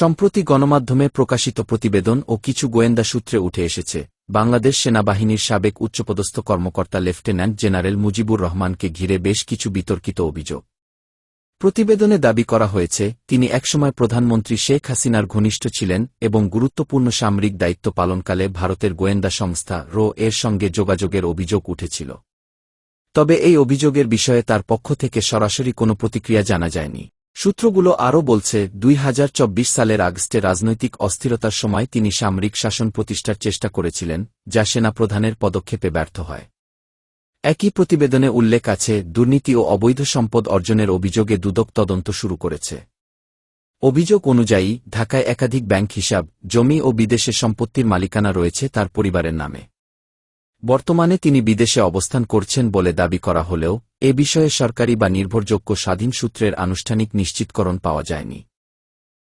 সম্প্রতি গণমাধ্যমে প্রকাশিত প্রতিবেদন ও কিছু গোয়েন্দা সূত্রে উঠে এসেছে, বাংলাদেশ সেনাবাহিনীর সাবেক উচ্চপদস্থ কর্মকর্তা লেফটেন্যান্ট জেনারেল মুজিবুর রহমানকে ঘিরে বেশ কিছু বিতর্কিত অভিযোগ। প্রতিবেদনে দাবি করা হয়েছে, তিনি একসময় প্রধানমন্ত্রী শেখ হাসিনার ঘনিষ্ঠ ছিলেন এবং গুরুত্বপূর্ণ সামরিক দায়িত্ব পালনকালে ভারতের গোয়েন্দা সংস্থা রো এর সঙ্গে যোগাযোগের অভিযোগ উঠেছিল। তবে এই অভিযোগের বিষয়ে তার পক্ষ থেকে সরাসরি কোনো প্রতিক্রিয়া জানা যায়নি। সূত্রগুলো আরও বলছে, দুই হাজার চব্বিশ সালের আগস্টে রাজনৈতিক অস্থিরতার সময় তিনি সামরিক শাসন প্রতিষ্ঠার চেষ্টা করেছিলেন, যা সেনাপ্রধানের পদক্ষেপে ব্যর্থ হয়। একই প্রতিবেদনে উল্লেখ আছে, দুর্নীতি ও অবৈধ সম্পদ অর্জনের অভিযোগে দুদক তদন্ত শুরু করেছে। অভিযোগ অনুযায়ী, ঢাকায় একাধিক ব্যাংক হিসাব, জমি ও বিদেশে সম্পত্তির মালিকানা রয়েছে তার পরিবারের নামে। বর্তমানে তিনি বিদেশে অবস্থান করছেন বলে দাবি করা হলেও এ বিষয়ে সরকারি বা নির্ভরযোগ্য স্বাধীন সূত্রের আনুষ্ঠানিক নিশ্চিতকরণ পাওয়া যায়নি।